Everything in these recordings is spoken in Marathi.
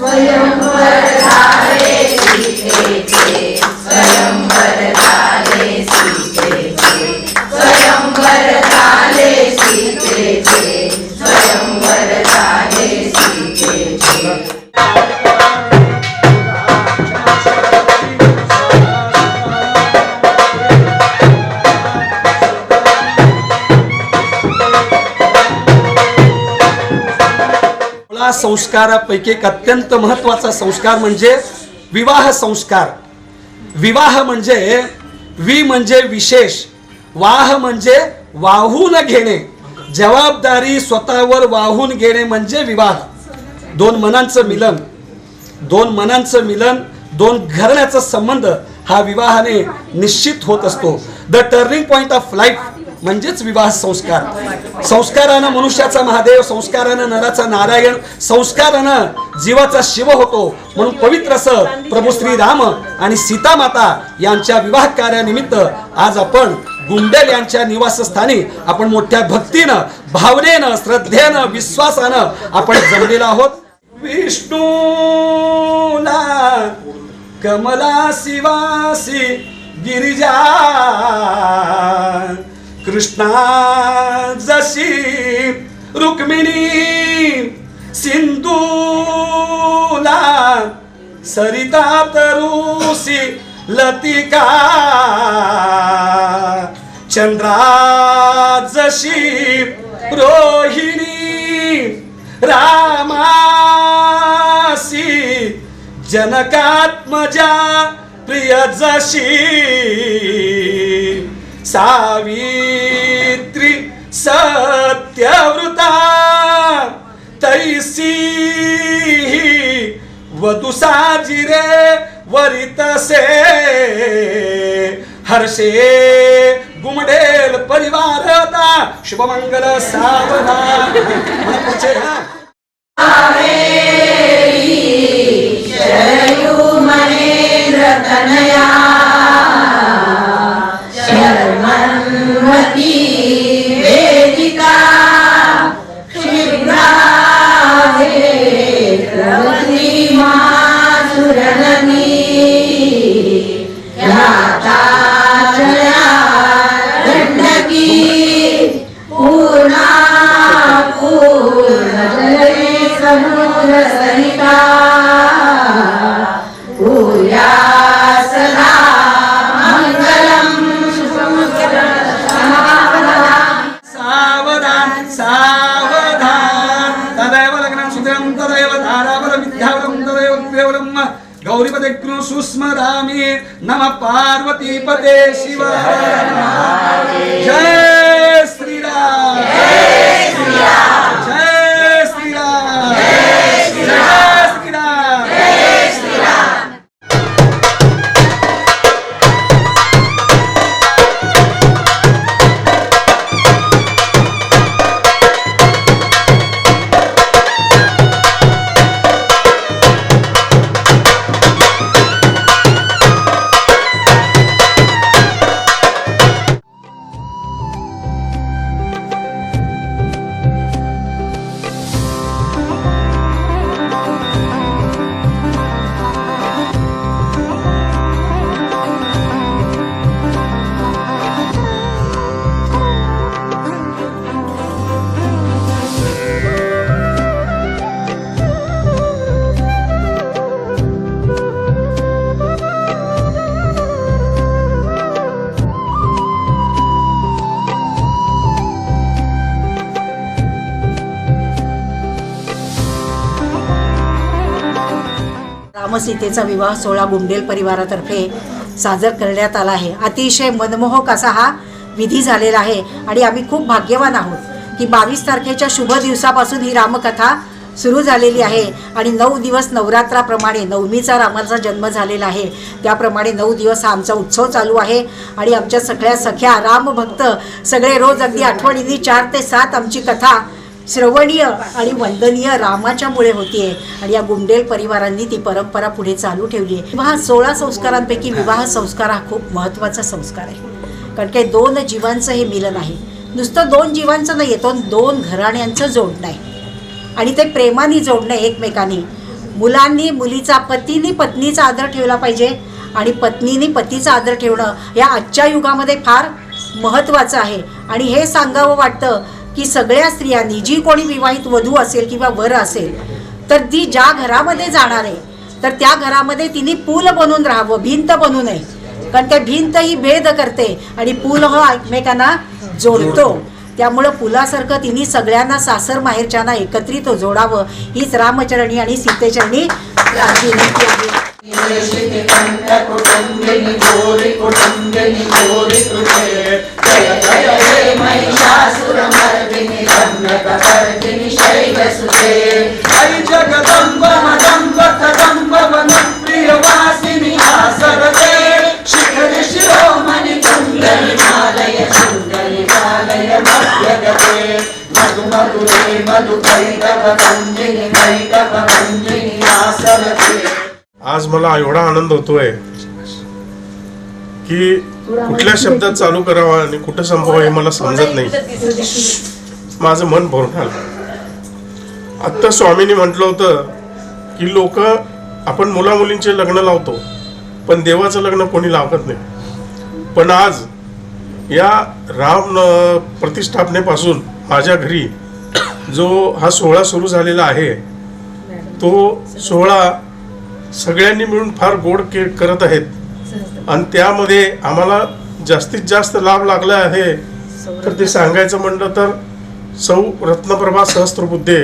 स्वयंवर झाले सीतेचे स्वयंवर झाले सीतेचे स्वयंवर झाले सीतेचे स्वयंवर झाले सीतेचे या संस्कारापैकी एक अत्यंत महत्त्वाचा संस्कार म्हणजे विवाह संस्कार. विवाह म्हणजे वि म्हणजे विशेष वाह म्हणजे वाहून घेणे. जबाबदारी स्वतःवर वाहून घेणे म्हणजे विवाह. दोन मनांचं मिलन. दोन मनांचं मिलन दोन घराण्याचा संबंध हा विवाहाने निश्चित होत असतो. The turning point of life म्हणजेच विवाह संस्कार. संस्कारानं मनुष्याचा महादेव संस्कारानं नराचा नारायण संस्कारानं जीवाचा शिव होतो. म्हणून पवित्र स प्रभू श्री राम आणि सीता माता यांच्या विवाह कार्यानिमित्त आज आपण गुंडेल यांच्या निवासस्थानी आपण मोठ्या भक्तीनं भावनेनं श्रद्धेनं विश्वासानं आपण जमलेलो आहोत. विष्णूला कमला शिवासी गिरिजा कृष्णा जशी रुक्मिणी सिंधूला सरिता तरुसी लतिका चंद्रा जशी रोहिणी रामासी जनकात्मजा प्रिय जशी सावित्री सत्यवृता तैसी वधु साजिरे वरितसे। हर्षे गुमडेल परिवारता शुभमंगल सावधान। पुढचे गौरीपदे कृ सुस्मरामि। नमः पार्वतीपदे शिव जय रामसीतेचा विवाह सोहळा गुंडेल परिवारातर्फे साजर करण्यात आला आहे. अतिशय मनमोहक असा हा विधी झालेला आहे आणि आम्ही खूप भाग्यवान आहोत की बावीस तारखेच्या शुभ दिवसापासून ही रामकथा सुरू झालेली आहे आणि नऊ दिवस नवरात्राप्रमाणे नवमीचा रामाचा जन्म झालेला आहे. त्याप्रमाणे नऊ दिवस हा आमचा उत्सव चालू आहे आणि आमच्या सगळ्या सख्या रामभक्त सगळे रोज अगदी आठवणींनी चार ते सात आमची कथा श्रवणीय आणि वंदनीय रामाच्यामुळे होतीये. आणि या गुंडेल परिवारांनी ती परंपरा पुढे चालू ठेवली आहे. विवाह सोळा संस्कारांपैकी विवाह संस्कार हा खूप महत्त्वाचा संस्कार आहे. कारण काही दोन जीवांचं हे मिलन आहे. नुसतं दोन जीवांचं नाही तो दोन घराण्यांचं जोडणं आहे. आणि ते प्रेमाने जोडणं एकमेकांनी. मुलांनी मुलीचा पतीने पत्नीचा आदर ठेवला पाहिजे. आणि पत्नीने पतीचा आदर ठेवणं या आजच्या युगामध्ये फार महत्त्वाचं आहे. आणि हे सांगावं वाटतं की सगळ्या स्त्रियांनी जी कोणी विवाहित वधू असेल किंवा वर असेल तर ती ज्या घरामध्ये जाणार आहे तर त्या घरामध्ये तिने पूल बनून राहावं भिंत बनू नये कारण त्या भिंत ही भेद करते आणि पूल हा एकमेकांना जोडतो त्यामुळं पुलासारखं तिने सगळ्यांना सासर माहेरच्यांना एकत्रित जोडावं हीच रामचरणी आणि सीतेचरणी विनंती आहे आई जगदंब मदंब कदंब वनप्रिय वासिनी आसरते शिखर शिरोमणि कुंडली मालय सुंदरी मालय मध्यगते। मधु मधुरे मधु कैटभ रंजिनी कैटभ रंजिनी आसरते आज मला एवढा आनंद होतोय की कुठल्या शब्दात चालू करावा आणि कुठं संपवावं हे मला समजत नाही. माझं मन भरून आलं. आत्ता स्वामींनी म्हटलं होतं की लोक आपण मुलामुलींचे लग्न लावतो पण देवाचं लग्न कोणी लावत नाही. पण आज या राम प्रतिष्ठापनेपासून माझ्या घरी जो हा सोहळा सुरू झालेला आहे तो सोहळा सगळ्यांनी मिळून फार गोड के करत आहेत. आणि त्यामध्ये आम्हाला जास्तीत जास्त लाभ लागला आहे. तर ते सांगायचं म्हणलं तर सौ रत्नप्रभा सहस्त्रबुद्धे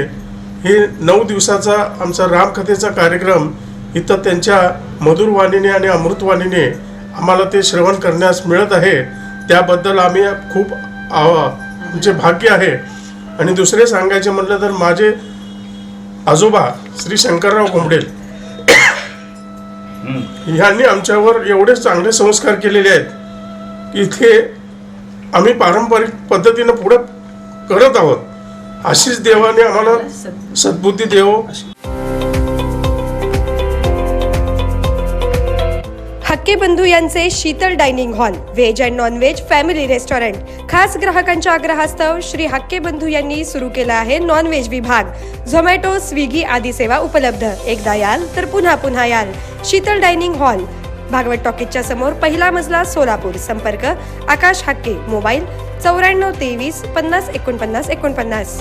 हे नऊ दिवसाचा आमचा रामकथेचा कार्यक्रम इथं त्यांच्या मधुर वाणीने आणि अमृतवाणीने आम्हाला ते श्रवण करण्यास मिळत आहे. त्याबद्दल आम्ही खूप आमचे भाग्य आहे. आणि दुसरे सांगायचे म्हटलं तर माझे आजोबा श्री शंकरराव कोंबडेल ह्यांनी आमच्यावर एवढे चांगले संस्कार केलेले आहेत की इथे आम्ही पारंपरिक पद्धतीनं पुढे करत आहोत. अशीच देवाने आम्हाला सद्बुद्धी देव. हक्के बंधू यांचे Sheetal dining hall veg and non veg family restaurant. खास ग्राहकांच्या आग्रहास्तव श्री हक्के बंधू यांनी सुरू केला आहे नॉन व्हेज विभाग. झोमॅटो स्विगी आदी सेवा उपलब्ध. एकदा याल तर पुन्हा पुन्हा याल. शीतल डायनिंग हॉल भागवत टॉकीजच्या समोर पहिला मजला सोलापूर. संपर्क आकाश हक्के मोबाईल चौऱ्याण्णव तेवीस पन्नास एकोणपन्नास एकोणपन्नास.